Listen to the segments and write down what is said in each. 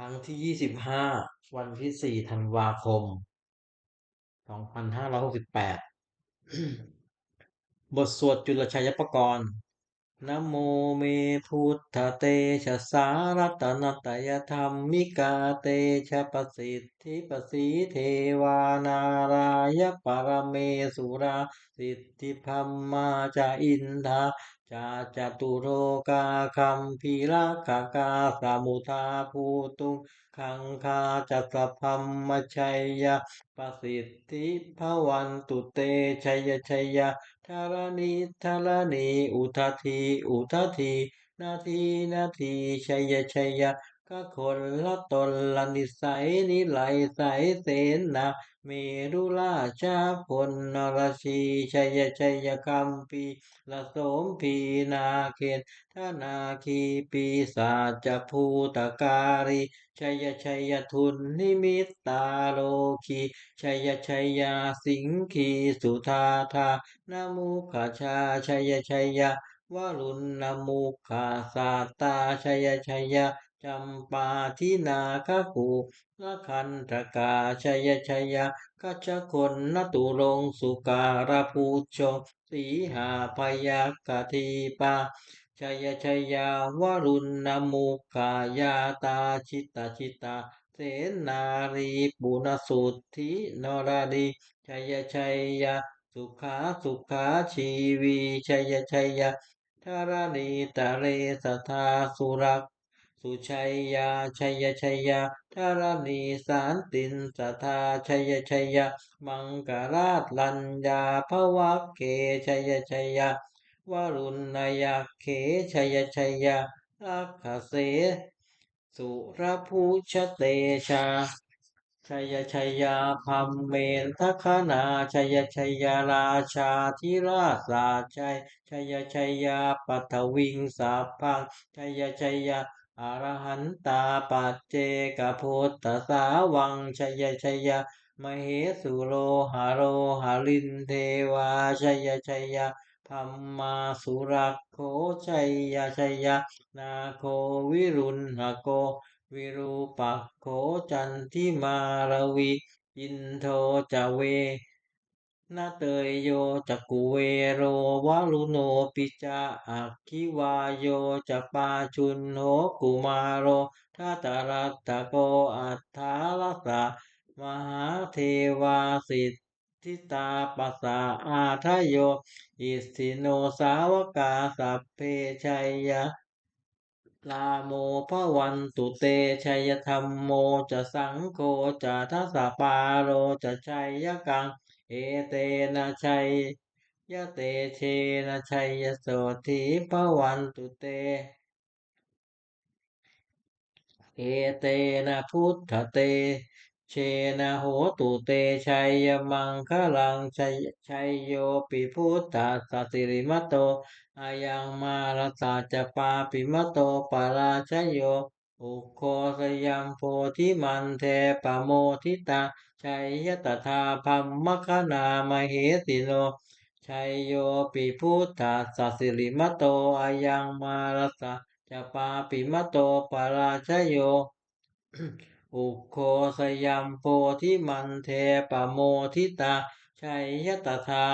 รั้งที่ยี่สิบห้าวันที่สี่ธันวาคมสองพันห้าร้อยหกสิบแปดบทสวดจุลชัยปกรณ์นะโมเมพุทธเตชะสารัตนตยธรรมิกาเตชะประสิทธิปสีเทวานารายปรเมสุรา สิทธิพัมมาจาอินทา จาจตุโรกาคัมพีรักขากาสมุทาภูตุงขังคาจัสพัมมชัยยะประสิทธิภวันตุเตชัยชัยยะธารณีธารณีอุทธีอุทธีนาทีนาทีชัยชัยยะ ก็คนละตนละนิสัยนิไหลใสเสนาเมรุราชาพลนรชีชัยชัยคัมปีละโสมพีนาเคนทนาคีปีศาจภูตการีชัยชัยทุนนิมิตตาโลคีชัยชัยสิงคีสุธาธานามุขชาชัยชัยวรุณนมุขาสาตาชัยชัย จำปาทินาคกูละคันตกาชยชัยกัจคนนตุรงสุการภูชงสีหาพยากทีปาชยชยาวรุณนมุขายาตาชิตาชิตาเสนารีปุณสุทธินราดีชยชัยสุขาสุขาชีวีชยชัยธารณีตะเรสทาสุรัก สุชัยยาชัยชัยยาธารณีสารตินสทาชัยชัยยามังกราชลัญญาภวเกชัยชัยยาวรุณนายเขชัยชัยยาอัคเส สุรภูชเตชาชัยชัยยาพัมเมนทคนาชัยชัยยาราชาธิราชาชัยชัยชัยยาปัทวิงสาพังชัยชัยยา อรหันตาปัจเจกพุทธสาวังชัยชัยยามเหสุโรหาโรหารินเทวาชัยชัยยาพัมมาสุรักโคชัยยชัยยานาโควิรุณหโก วิรูปักโขจันทิมารวีอินโทจเว นาเตยโยจักกุเวโรวารุโนปิจาอักขิวาโยจัปาชุนโหกุมาโรทัตรัตตโกอัฏฐาลสะมหาเทวาสิทธิตาปัสสะอาทะโย อิสิโนสาวกาสัพเพชัยยะลาโมภวันตุเตชัยธรรมโมจะสังโฆจะทัสสปาโรจะชัยยะกัง เอเตนะชัยยะเตเชนะชัยยโสธีภวันตุเต เอเตนะพุทธเต เชนะโหตุเตชัยมังคลังชัยชัยโยปิพุทธสสิริมโตอายังมาลสาจปาปิมโตปาราชโย อุโคสยัมโพธิมันเทปโมทิตา ชัยยตถาพัมมคณามเหสิโนชัยโยปิพุทธสสิริมโตอายังมาลสาจะปาปิมโตปาราชโย อุโคสยัมโพธิมันเทปโมทิตา ชัยยตถา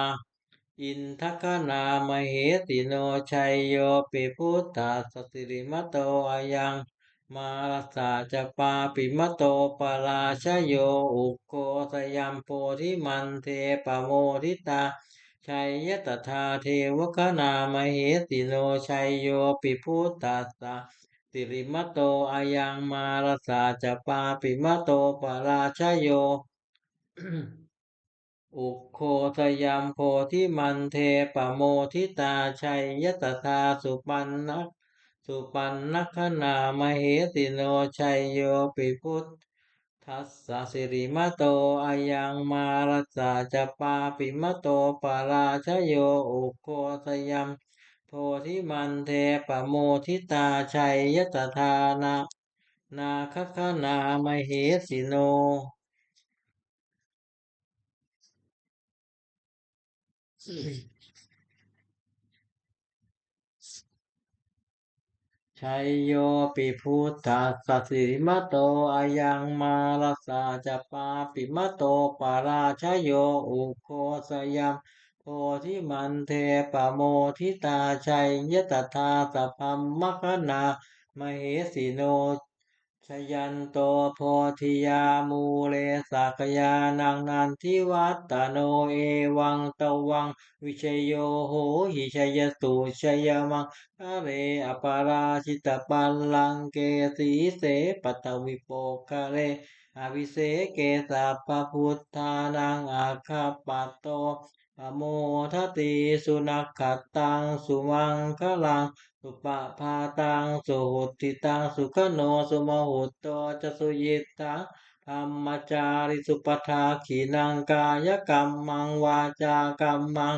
อินทคนามเหติโนชัยโยปิพุทธาสสิริมโตอายัง มาลสาจะปาปิมโตปาราชโยอุโคสยัมโพธิมันเทปโมทิตาชัยยตถาเทวคณามเหติโนชัยโยปิพุทธัสสะสิริมโตอายังมารสาจะปาปิมโตปาราชโย อุโคทยัมโพธิมันเทปโมทิตาชัยยตถาสุปันนัก สุปันนัคณามเหติโนชัยโยปิพุทธัสสะสิริมโตอายังมารัสสะจะปาปิมโตปาราชโยอุโคทยัมโพธิมันเทปโมทิตาชัยยตถานานาคคณามเหสิโน ชัยโยปิพุทธาสสิมัโตอายังมาลสาจปาปิมโตปาราชโยอุโคสยามโพธิมันเทปโมทิตาชัยยตถาสัพพัมมคณามเหสิโน ชยันโตโพธิยามูเลสักยานังนันทิวัตตโนเอวังตวัง วิชโยโหหิชยตุชยมังคะเรอปาราชิตปัลลังเกสีเสปตวิโปคะเรอวิเศเกสัพพุทธานังอาคาปโต ปโมทติสุนัขตังสุมังคลัง สุปะพาตังสุหุติตังสุขโนสุมหุตโตจะสุยิตังธรรมจาริสุปทาขีนังกายกรรมังวาจากรรมัง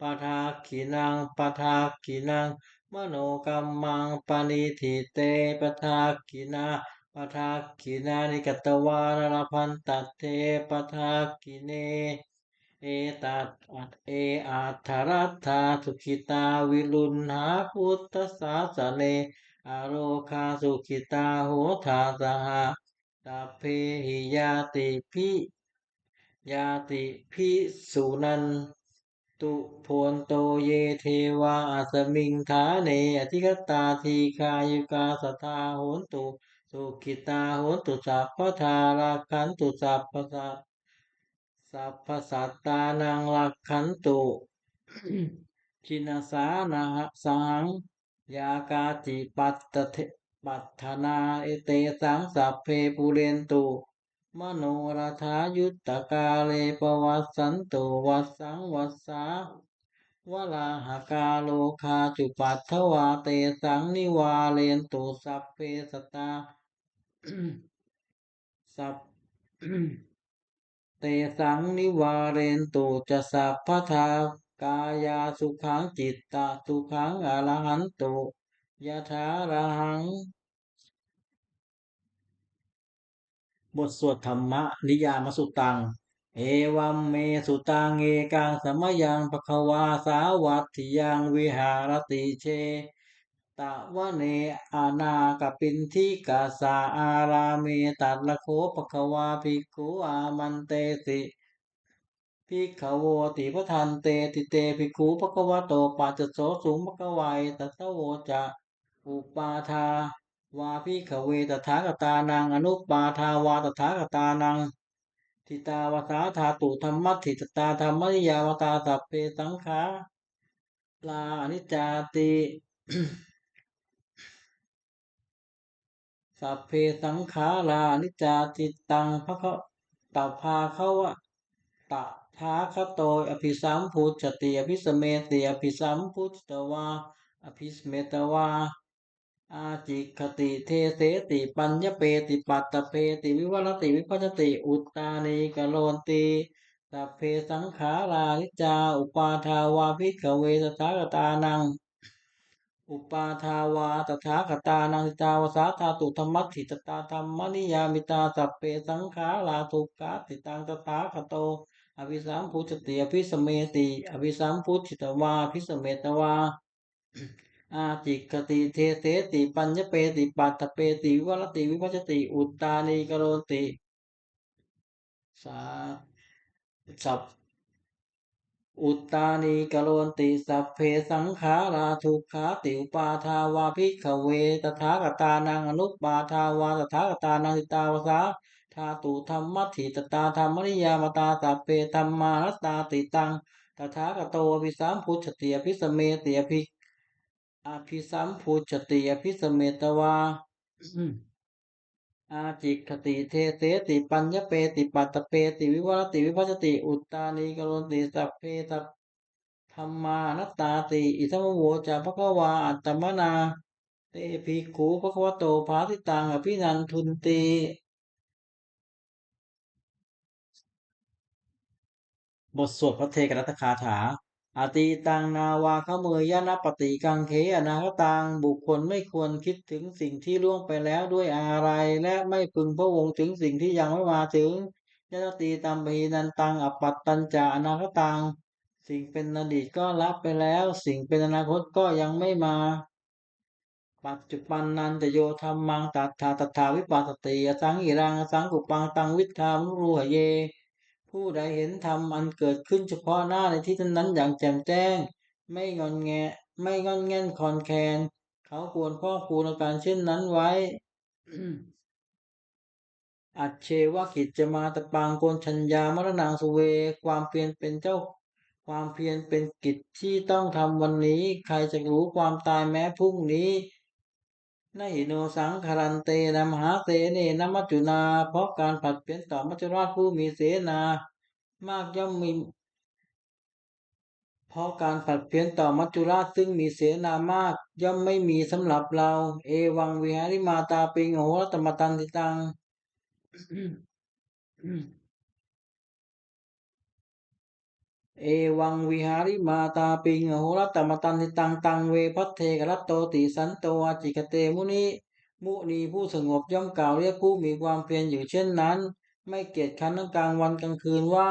ปทาขีนังปทาขีนัง มโนกรรมังปณิทิเตปทาขีนาปทาขีนานิกตวานรพันตเทปทาขีเน เอตัตเออัตถรัตถาสุขิตาวิรุณหาพุทธศาสเนอโรคาสุขิตาโหทาสหะตัพเพหิยาติพิยาติพิสุนันตุโพนโตเยเทวาอัสมิงฐาเนอธิกตาทีคายุกาสทาโหนตุสุขิตาโหนตุสัพพทาราคันตุสัพพสัพ สัพพสัตตานังลักขันตุชินาสานาสังยากาจิปัตตเทปัตถนาเอเตสังสัพเพปุเรนตุ มโนราธายุตตกาเลปวัสสันตุวัสสังวัสสาวลาหากาโลคาจุปัตถวาเตสังนิวาเลนตุสัพเพสตตาสัพ เตสังนิวาเรนตุจะสัพพทากายาสุขังจิตตาสุขังอรหันตุยะถาระหัง บทสวดธรรมะ นิยามสุตัง เอวัมเมสุตังเอกังสมยังปะคะวาสาวัตถิยังวิหารติเช ตะวะเนอานาคปินทิกาสาอาราเมตัดละโคปะควาภิกขุอามันเตสิภิกขโวติพทันเตติเตภิกขุปะควะโตปัจจโสสุงปะคะวัยตัสสะโวจะอุปาทาวาภิกขเวตถาคตานังอนุปาทาวาตถาคตานังทิตาวสาธาตุธรรมทิตตาธรรมนิยาวตาสัพเพสังขาลาอนิจจาติ สัพเพสังขารานิจาติตังพระเขาตัพาเขาวะตะทาคโตอภิสัมพุชติอภิสเมติอภิสัมพุชตวาอภิสเมตวาอาจิคติเทเสติปัญญเปติปัตตเพติวิวัรติวิพัชติอุตตานีกโลนติสัพเพสังขารานิจจาอุปาทาวาภิกขเวสถากตานัง อุปาทาวาตถาคตานังจาวสาธาตุธรรมัติตตาธรรมนิยามิตาสัพเพสังขาราทุกขาติตังตถาคโต อภิสัมพุชติอภิสเมติอภิสัมพุชิตวาอภิสเมตวาอาจิกติเทเสติปัญญเปติปัตตเปติวิวัรติวิพัชติ อุตตานีกโรติสาสัพ อุตตานีกโลนติสัพเพสังขาราทุกขาติอุปาทาวาภิกขเวตถาคตานังอนุปาทาวาตถาคตานังติตาวสาธาตุธรรมัถิตตาธรรมนิยามตาสัพเพธรรมานัสตาติตังตถาคโตอภิสัมพุชติอภิสเมติอภิอภิสัมพุชติอภิสเมตวา อาจิคติเทเสติปัญญเปติปัตตเปติวิวัรติวิพัชติ อุตตานีกโลนติสัพเพสัพธรรมานัตตาติ อิสมโวจาภควาอัตตมนา เตภิกขุภควโตภาสิตังอภินันทุนติบทสวดพระเทกรัตคาถา อตีตังนาวาขเมยยะนะปฏิกังเขอนาคตังบุคคลไม่ควรคิดถึงสิ่งที่ล่วงไปแล้วด้วยอะไร และไม่พึงพระวงถึงสิ่งที่ยังไม่มาถึงยะนตีตัมปีนันตังอปัตตัญจาอนาคตัง สิ่งเป็นอดีตก็รับไปแล้ว สิ่งเป็นอนาคตก็ยังไม่มา ปัจจุบันนันตโยธรรมังตัทธาตัทธาวิปัสสติอสังหิรังอสังกุปังตังวิทามุรูหเย ผู้ใดเห็นธรรมอันเกิดขึ้นเฉพาะหน้าในที่นั้นอย่างแจ่มแจ้ง ไม่งอนแงไม่งอนแง่นคอนแคนเขาควรพ่อคูณอาการเช่นนั้นไว้ อัจเชวกิจจะมาตะปังโกนชัญญามรณางสุเว ความเพียรเป็นเจ้า ความเพียรเป็นกิจที่ต้องทำวันนี้ ใครจะรู้ความตายแม้พรุ่งนี้ นหิโนสังคารันเตนมหาเสเนนมัจจุนา เพราะการผัดเปลี่ยนต่อมัจจุราชผู้มีเสนา มากย่อมมี เพราะการผัดเพี้ยนต่อมัจจุราชซึ่งมีเสนามาก ย่อมไม่มีสำหรับเรา เอวังวิหาริมาตาปิงโหรตมตันติตัง เอวังวิหาริมาตาปิงโหรตมตันติตังตังเวพัทเทกรัตโตติสันโตอาจิกเตมุนีมุนีผู้สงบย่อมกล่าวเรียกผู้มีความเพียรอยู่เช่นนั้น ไม่เกียจคันทั้งกลางวันกลางคืนว่า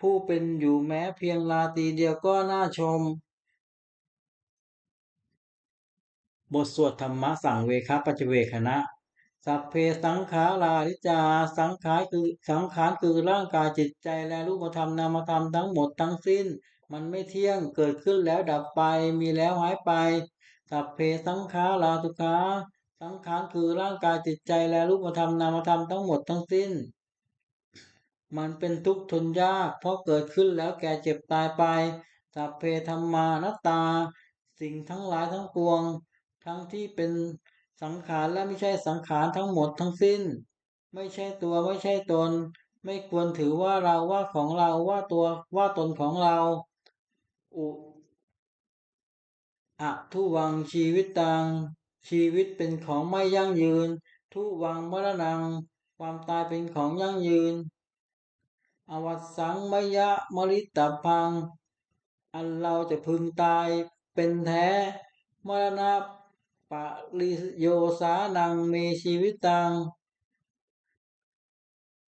ผู้เป็นอยู่แม้เพียงลาตรีเดียวก็น่าชม บทสวดธรรมะสั่งเวคปัจเจเวคณะ สัพเพสังขาราริจา สังขารคือสังขารคือร่างกายจิตใจและรูปธรรมนามธรรมทั้งหมดทั้งสิ้น มันไม่เที่ยงเกิดขึ้นแล้วดับไปมีแล้วหายไป สัพเพสังขาราทุขาสังขารคือร่างกายจิตใจและรูปธรรมนามธรรมทั้งหมดทั้งสิ้น มันเป็นทุกข์ทนยากเพราะเกิดขึ้นแล้วแก่เจ็บตายไป สัพเพธรรมานัตตา สิ่งทั้งหลายทั้งปวง ทั้งที่เป็น สังขารและไม่ใช่สังขารทั้งหมดทั้งสิ้น ไม่ใช่ตัวไม่ใช่ตน ไม่ควรถือว่าเราว่าของเราว่าตัวว่าตนของเรา อุอะทุวังชีวิตตัง ชีวิตเป็นของไม่ยั่งยืน ทุวังมรณัง ความตายเป็นของยั่งยืน อวัตสังมยะมริตพัง อันเราจะพึงตายเป็นแท้ มรณะ ปะริโยสานังเมชีวิตตัง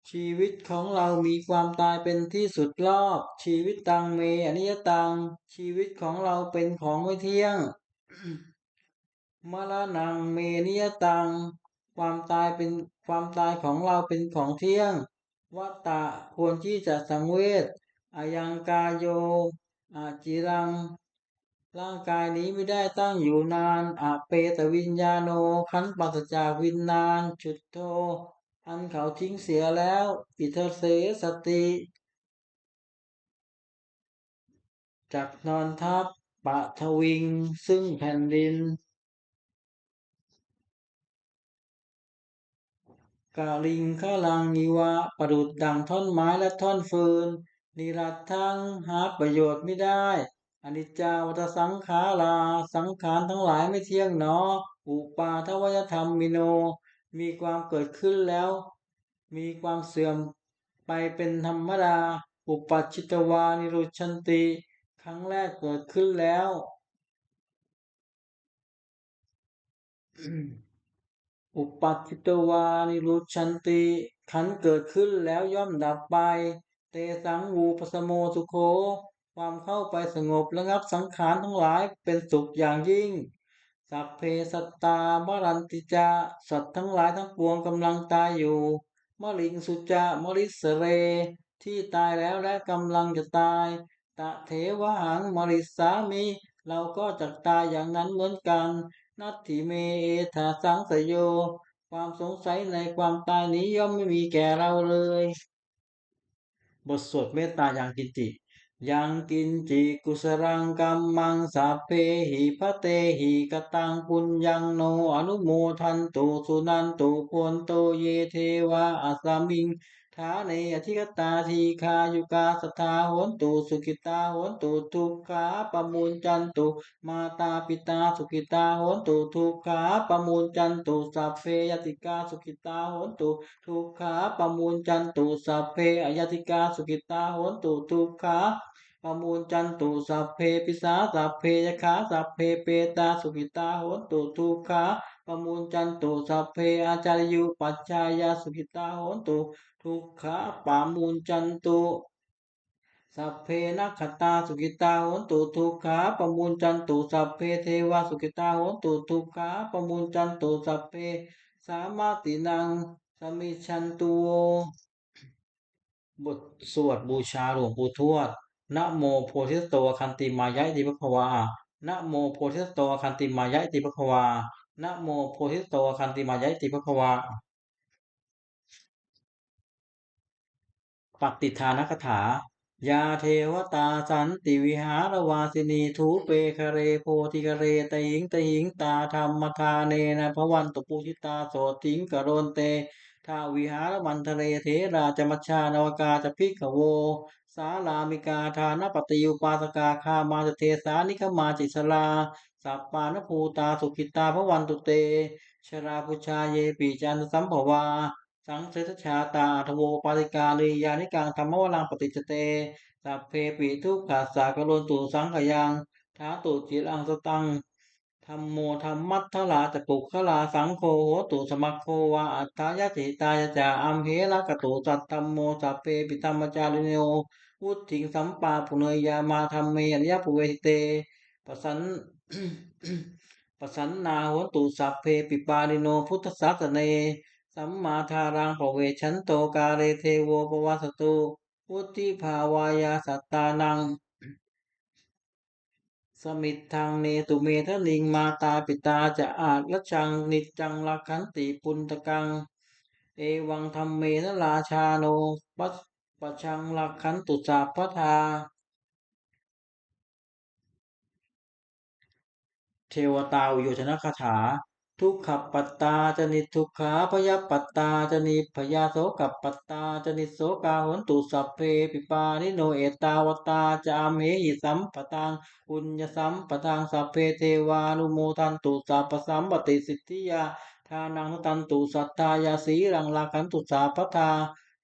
ชีวิตของเรามีความตายเป็นที่สุดรอบ ชีวิตตังเมอนิยตัง ชีวิตของเราเป็นของไม่เที่ยงมรณังเมนิยตัง ความตายเป็นความตายของเราเป็นของเที่ยงวัตตะควรที่จะสังเวชอายังกายโยอาจิรัง ร่างกายนี้ไม่ได้ตั้งอยู่นานอาเปตวิญญาโนขันปัสจากวิญญาณจุดโท อันเขาทิ้งเสียแล้ว อิเทเสสติจักนอนทับปะทวิง ซึ่งแผ่นดิน กาลิงขลังนิวะ ประดุดดังท่อนไม้และท่อนฟืนนิรัตทั้งหาประโยชน์ไม่ได้ อนิจจาวัฏสังขาราสังขารทั้งหลายไม่เที่ยงหนอ อุปาทวยธรรมมิโน มีความเกิดขึ้นแล้ว มีความเสื่อมไปเป็นธรรมดา อุปัชิตวานิรุชันติ ครั้งแรกเกิดขึ้นแล้วอุปัชชิตวานิรุชันติ ขันเกิดขึ้นแล้วย่อมดับไป เตสังวูปสโมสุโค ความเข้าไปสงบระงับสังขารทั้งหลายเป็นสุขอย่างยิ่ง สัพเพสัตตามรันติจาสัตว์ทั้งหลายทั้งปวงกำลังตายอยู่มลิงสุจามริสเร ที่ตายแล้วและกำลังจะตาย ตะเทวหังมริสามิเราก็จะตายอย่างนั้นเหมือนกัน นัตถิเมเอธาสังสยโย ความสงสัยในความตายนี้ย่อมไม่มีแก่เราเลย บทสวดเมตตาอยังกินจิ ยังกินจิกุสรังกัมมังสัพเพหิพะเตหิกตังปุญญังโนอนุโมทันตุสุนันตุพนโตเยเทวาอัสสมิง ฐาเนอธิกตาทีคายุกาสทาโหนตุสุกิตาโหนตุทุกขาปมูลจันตุ มาตาปิตาสุกิตาโหนตุทุกขาปมูลจันตุสัพเพยติกาสุกิตาโหนตุทุกขาปมูลจันตุสัพเพอยติกาสุกิตาโหนตุทุกขาปมูลจันตุสัพเพปิสาสัพเพยขาสัพเพเปตาสุกิตาโหนตุทุกขาปมูลจันตุสัพเพอาจารยุปัจจายาสุกิตาโหนตุ ทุกขาปามูลจันตุสัพเพนัคขตาสุกิตาโหนตุทุกขาปมุญจันตุสัพเพเทวาสุกิตาโหนตุทุกขาปมุญจันตุสัพเพสามาตินังสมิชันตุโวบทสวดบูชาหลวงปู่ทวดนะโมโพธิสตวคันติมายะอิติภควานะโมโพธิสตวคันติมายะอิติภควานะโมโพธิสตวคันติมายะอิติภควา ปฏิทานคถา ยาเทวตาสันติวิหารวาสินีทูเปคเรโพธิคะเรตหิงตหิงตาธรรมทาเนนะพวันตุปุชิตาโสติงกโรนเตทาวิหารมันทะเลเทราจมัชชานวกาจะพิกโว สาลามิกาทานปฏิยุปาสกาคามาจเทสานิคมาจิสลาสัปปานภูตาสุขิตาพวันตุเต ชราพุชาเยปีจันทสัมภวา สังเสทชาตาทโวปาติกาลียานิกังธรรมวรังปฏิจเตสัพเพปิทุกขาสากโลนตุสังขยังท้าตุจิรังสตังธรรมโมธรรมัทธลาจะปุกขลาสังโฆโหตุสมัคโควาอัตถายติตายจาอัมเหระกตุสัตธรรมโมสัพเพปิธรรมจาริโนวุติงสัมปาปุเนยยามาธรรมเมอริยปุเวทิเตปสันปสันนาโหตุสัพเพปิปาลิโนพุทธสัสเน สัมมาทารังปเวชันโตกาเรเทโวปวัสตุวุติภาวายาสัตตานัง สมิทธังเนตุเมทะลิงมาตาปิตาจะอาจละชังนิจังลักขันติปุณตกัง เอวังธรรมเมนราชาโนปัสปะชังลักขันตุสาพทาเทวตาวิโยชนะคาถา ทุกขปัตตาจนิทุกขาพยาปัตตาจนิพยาโสกปัตตาจนิโสกาหนตุสัพเพปิปานิโนเอตาวตาจามเหหิสัมปตังปุญญสัมปตังสัพเพเทวานุโมทันตุสัพพสัมปติสิทธิยาทานังตันตุสัตตายาสีรังลาคันตุสาพทา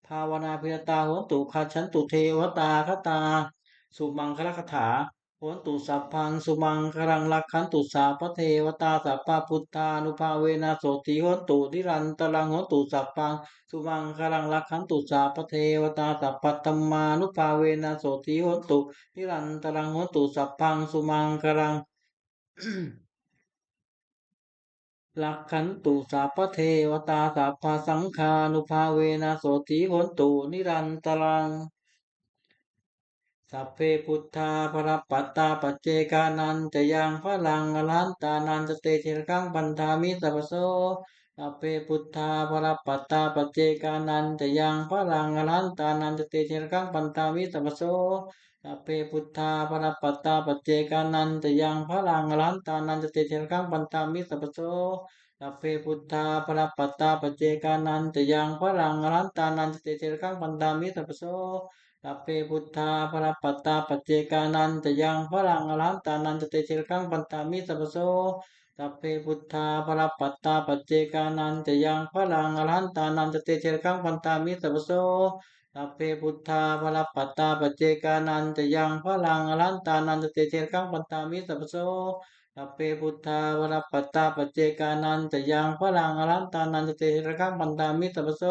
ภาวนาพิรตาหนตุขัดฉันตุเทวตาคตา สุมังคลคถา หนตุสัพพังสุมังคลังลักขันตุสาพเทวตาสัพพะพุทธานุภาเวนะโสติหนตุนิรันตรังหนตุสัพพังสุมังคลังลักขันตุสาพเทวตาสัพพธรรมานุภาเวนะโสติหนตุนิรันตรังหนตุสัพพังสุมังคลังลักขันตุสัพเทวตาสัพพสังฆานุภาเวนะโสติหนตุนิรันตรัง สัพเพพุทธาภรปัตตาปัจเจกานันจะยังพลังอรันตานันจะเตเชรกังปันธามิสัพโสสัพเพพุทธาภรปัตตาปัจเจกานันจะยังพลังอรันตานันจะเตเชรกังปันธามิสัพโสสัพเพพุทธาภรปัตตาปัจเจกานันจะยังพลังอรันตานันจะเตเชรกังปันธามิสัพโสสัพเพพุทธาภรปัตตาปัจเจกานันจะยังพลังอรันตานันจะเตเชรกังปันธามิสัพโส สัพเพพุทธาภรปัตตาปัจเจกานันจะยังพลังอรหันตานันจะเตเชรกังปันตามิสัพพโสสัพเพพุทธาภรปัตตาปัจเจกานันจะยังพลังอรหันตานันจะเตเชรกังปันตามิสัพพโสสัพเพพุทธาภรปัตตาปัจเจกานันจะยังพลังอรหันตานันจะเตเชรกังปันตามิสัพพโสสัพเพพุทธาภรปัตตาปัจเจกานันจะยังพลังอรันตานันจะเตเชรกังปันตามิสัพพโส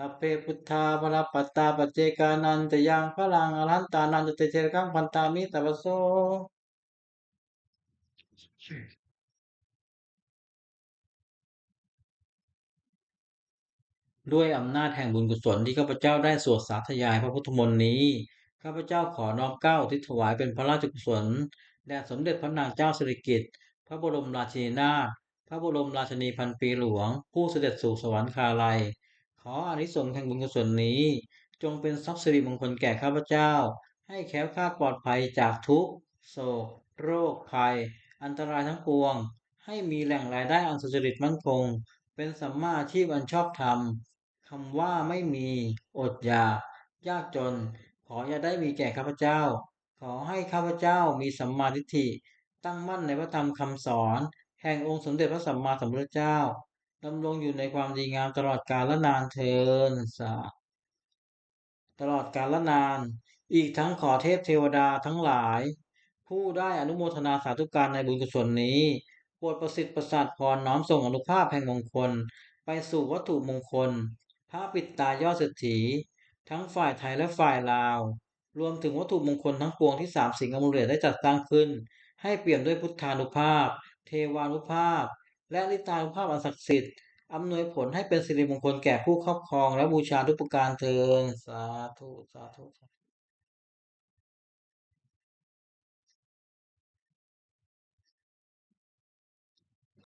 สัพเพพุทธาภรปัตตาปเจกานันจะยังพลังอรันตานันจะเตเชรกังพันตามิสัพพโสด้วยอำนาจแห่งบุญกุศลที่ข้าพเจ้าได้สวดสาธยายพระพุทธมนต์นี้ ข้าพเจ้าขอน้อมเกล้าอุที่ถวายเป็นพระราชกุศลแด่สมเด็จพระนางเจ้าสิริกิติ์พระบรมราชินีนาถพระบรมราชินีพันปีหลวง ผู้เสด็จสู่สวรรคาลัย ออานิสงส์แห่งบุญกุศลนี้ จงเป็นทรัพย์สิริมงคลแก่ข้าพเจ้า ให้แค้วคลาดปลอดภัยจากทุกข์โศก โรคภัย อันตรายทั้งปวง ให้มีแหล่งรายได้อันสุจริตมั่นคง เป็นสัมมาอาชีพอันชอบธรรมคำว่าไม่มีอดอยากยากจน ขออย่าได้มีแก่ข้าพเจ้า ขอให้ข้าพเจ้ามีสัมมาทิฏฐิ ตั้งมั่นในพระธรรมคำสอน แห่งองค์สมเด็จพระสัมมาสัมพุทธเจ้า ดำรงอยู่ในความดีงามตลอดกาลนานเทินสาธุตลอดกาลนาน อีกทั้งขอเทพเทวดาทั้งหลาย ผู้ได้อนุโมทนาสาธุการในบุญกุศลนี้โปรดประสิทธิ์ประสาทพรน้อมส่งอนุภาพแห่งมงคล ไปสู่วัตถุมงคล พระปิดตายอดเศรษฐี ทั้งฝ่ายไทยและฝ่ายลาว รวมถึงวัตถุมงคลทั้งปวงที่สามสิงห์อมูเลตได้จัดสร้างขึ้น ให้เปี่ยมด้วยพุทธานุภาพ เทวานุภาพ และลิตานุภาพอันศักดิ์สิทธิ์อำนวยผลให้เป็นสิริมงคลแก่ผู้ครอบครองและบูชาทุกประการเทินสาธุ สาธุ